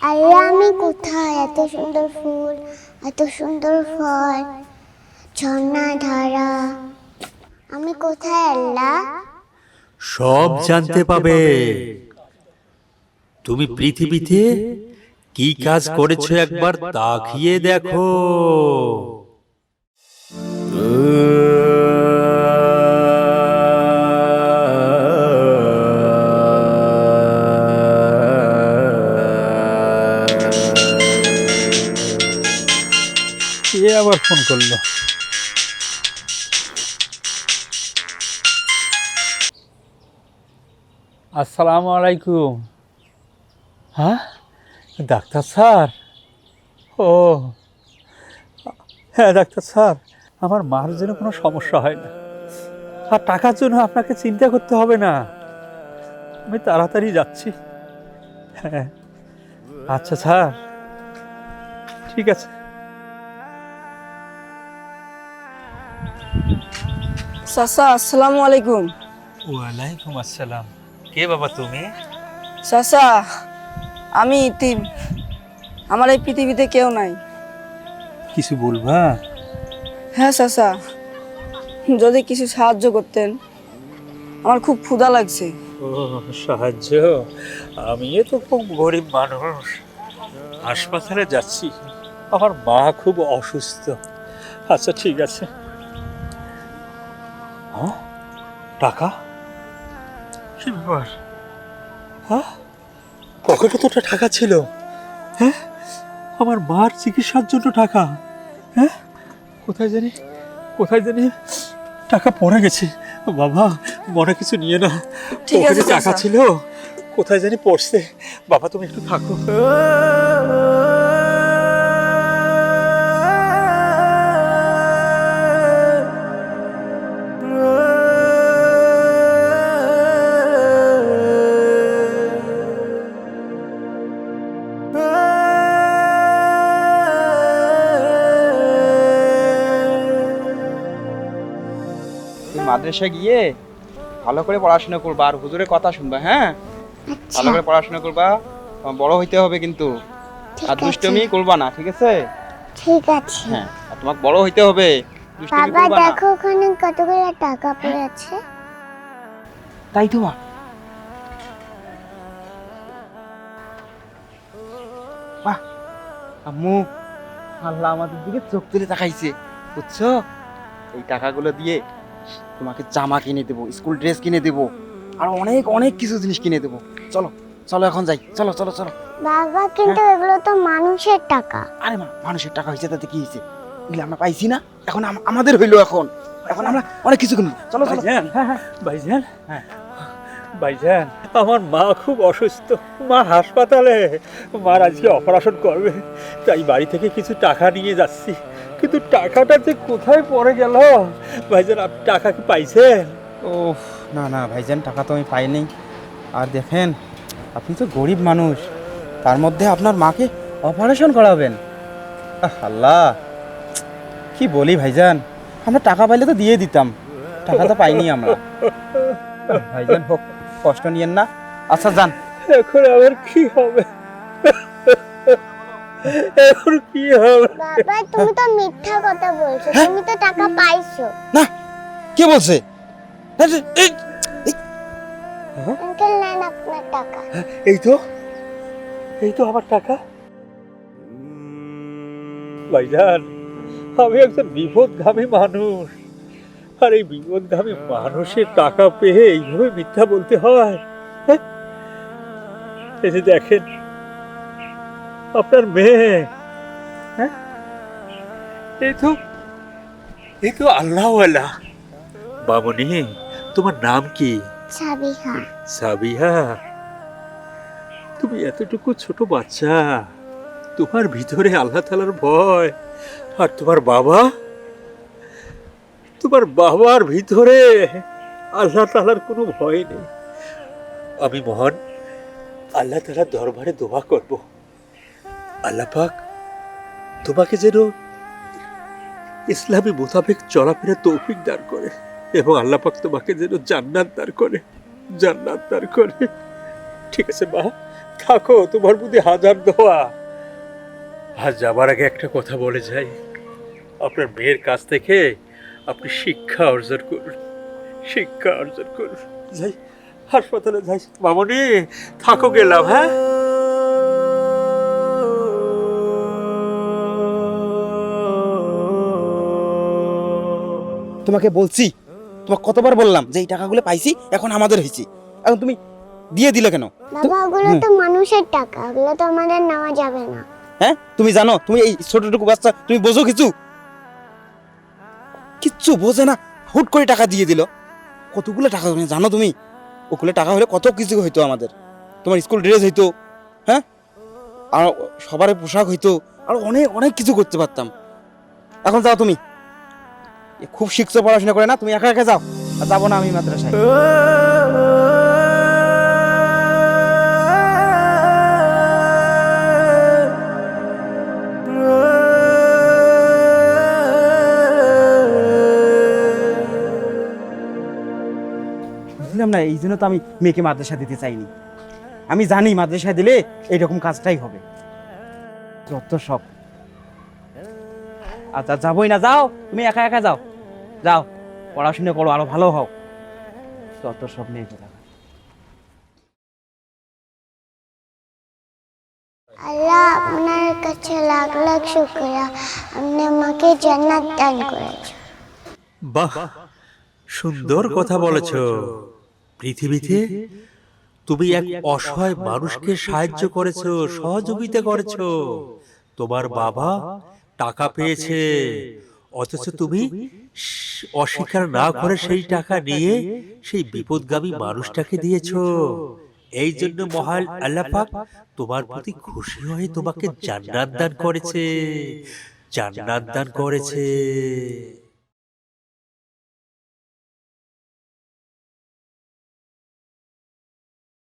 আরে আমি কোথায়? এত সুন্দর ফুল এত সুন্দর ফল ঝর্ণা ধারা আমি কোথায় আল্লাহ সব জানতে পাবে। তুমি পৃথিবীতে কি কাজ করেছ একবার তাকিয়ে দেখো। আবার ফোন করল। আসসালামু আলাইকুম। হ্যাঁ? Doctor sir? ও। হ্যাঁ ডাক্তার স্যার, আমার মার যেন কোনো সমস্যা হয় না। আর টাকার জন্য আপনাকে চিন্তা করতে হবে না। আমি তাড়াতাড়ি যাচ্ছি। হ্যাঁ। আচ্ছা স্যার। ঠিক আছে। চাচা আসসালামু আলাইকুম। ওয়ালাইকুম আসসালাম। কে বাবা তুমি? চাচা আমি ইতিম আমার এই পৃথিবীতে কেউ নাই। কিছু বলবা? হ্যাঁ চাচা যদি কিছু সাহায্য করতেন আমার খুব ক্ষুধা লাগছে। ও সাহায্য? আমিও তো খুব গরিব মানুষ। হাসপাতালে যাচ্ছি। আমার মা খুব অসুস্থ। আচ্ছা ঠিক আছে। হ্যাঁ টাকা? কি ব্যাপার। হ্যাঁ? পকেটে তো টাকা ছিল। হ্যাঁ? আমার মার চিকিৎসার জন্য টাকা। হ্যাঁ? কোথায় জানি কোথায় জানি টাকা পড়ে গেছে। বাবা মনে কিছু নিয়ে না ঠিক আছে, টাকা ছিল কোথায় জানি পড়ছে। বাবা তুমি একটু থাকো। তুমি গিয়ে ভালো করে পড়াশোনা করবা আর হুজুরের কথা শুনবা হ্যাঁ? আচ্ছা। ভালো করে পড়াশোনা করবা বড় হইতে হবে কিন্তু। আর দুষ্টমি করবা না ঠিক আছে? ঠিক আছে। হ্যাঁ আর তোমাকে বড় হইতে হবে দুষ্টমি বাবা দেখো ওখানে কতগুলো টাকা পড়ে আছে। তাই তো মা। বাহ আম্মু আল্লাহ আমাদের দিকে চোখ তুলে তাকাইছে বুঝছ? এই টাকাগুলো দিয়ে তোমাকে জামা কিনে দেবো স্কুল ড্রেস কিনে দেবো আর অনেক অনেক কিছু জিনিস কিনে দেবো। চলো চলো এখন যাই। চলো চলো চলো। বাবা কিন্তু এগুলো তো মানুষের টাকা। আরে মা মানুষের টাকা হয়েছে তাতে কি হয়েছে? এগুলো আমরা পাইছি না এখন আমাদের হইল এখন। এখন আমরা অনেক কিছু কিনবো। চলো চলো। হ্যাঁ হ্যাঁ। ভাইজান। হ্যাঁ। ভাইজান আমার মা খুব অসুস্থ। মা হাসপাতালে মার আজকে অপারেশন করবে। তাই বাড়ি থেকে কিছু টাকা নিয়ে যাচ্ছি। কিন্তু টাকাটা যে কোথায় পড়ে গেল? ভাইজান আপনি টাকা কি পাইছেন? ও না না ভাইজান টাকা তো আমি পাইনি। আর দেখেন আপনি তো গরিব মানুষ। তার মধ্যে আপনার মাকে অপারেশন করাবেন। আল্লাহ। কি বলি ভাইজান? আমরা টাকা পাইলে তো দিয়ে দিতাম। টাকা তো পাইনি আমরা। ভাইজান হোক কষ্ট নিয়েন না। আচ্ছা যান। এখন আবার কি হবে? এখন কি হবে? বাবা তুমি তো মিথ্যা কথা বলছো। তুমি তো টাকা পাইছো। না কে বলছে? আঙ্কেল নেন আপনার টাকা। এই তো এই তো আমার টাকা। ভাইজান আমি একজন বিপদগামী মানুষ। আর এই বিপদগামী মানুষের টাকা পেয়ে এইভাবে মিথ্যা বলতে হয়? হ্যাঁ? এই যে দেখেন আপনার মেয়ে। হ্যাঁ? এই তো এই তো আল্লাহওয়ালা। বামনি তোমার নাম কি? সাবিহা। সাবিহা। তুমি এতটুকু ছোট বাচ্চা তোমার ভিতরে আল্লাহ তালার ভয় আর তোমার বাবা? তোমার বাবার ভিতরে আল্লাহ তালার কোনো ভয় নেই। আমি মহান আল্লাহ তালার দরবারে দোয়া করব। আল্লাহ পাক তোমাকে যেন ইসলামী মোতাবেক চলাফেরা তৌফিক দান করে এবং আল্লাহ পাক তোমাকে যেন জান্নাত দান করে, জান্নাত দান করে। ঠিক আছে মা, থাকো, তোমার প্রতি হাজার দোয়া। আর যাবার আগে একটা কথা বলে যাই। আপনার মেয়ের কাছ থেকে আপনি শিক্ষা অর্জন করুন, শিক্ষা অর্জন করুন। যাই, হাসপাতালে যাই। মামনি, থাকো গেলাম হ্যাঁ? তোমাকে বলছি তোমাকে কতবার বললাম যে এই টাকাগুলো পাইছি এখন আমাদের হয়েছে। এখন তুমি দিয়ে দিলে কেন? বাবা ওগুলো তো মানুষের টাকা ওগুলো তো আমাদের নেওয়া যাবে না। হ্যাঁ? তুমি জানো তুমি এই ছোটটুকু বাচ্চা তুমি বোঝো কিছু? কিচ্ছু বোঝে না হুট করে টাকা দিয়ে দিল। কতগুলো টাকা তুমি জানো তুমি? ওগুলো টাকা হলে কত কিছু হইতো আমাদের। তোমার স্কুল ড্রেস হইতো হ্যাঁ? আর সবার পোশাক হইতো আর অনেক অনেক কিছু করতে পারতাম। এখন যাও তুমি। খুব শিখছো পড়াশোনা করে না? তুমি একা একা যাও। আর যাব না আমি মাদ্রাসায়। বুঝলাম না, এই জন্য তো আমি মেয়েকে মাদ্রাসা দিতে চাইনি। আমি জানি মাদ্রাসা দিলে এইরকম কাজটাই হবে। যত সব। আচ্ছা যাবোই না, যাও। তুমি একা একা যাও। যাও পড়াশোনা করো আরও ভালো হও যত সব মেয়েকে দেখা আল্লাহ আপনার কাছে লাখ লাখ শুক্রিয়া। আপনি আমাকে জান্নাত দান করেছেন। বাহ সুন্দর কথা বলেছ। পৃথিবীতে তুমি এক অসহায় মানুষকে সাহায্য করেছ সহযোগিতা করেছ। তোমার বাবা টাকা পেয়েছে অথচ তুমি অস্বীকার না করে সেই টাকা নিয়ে সেই বিপদগামী মানুষটাকে দিয়েছ। এই জন্য মহাল আল্লাপাক তোমার প্রতি খুশি হয়ে তোমাকে জান্নাত দান করেছে। জান্নাত দান করেছে।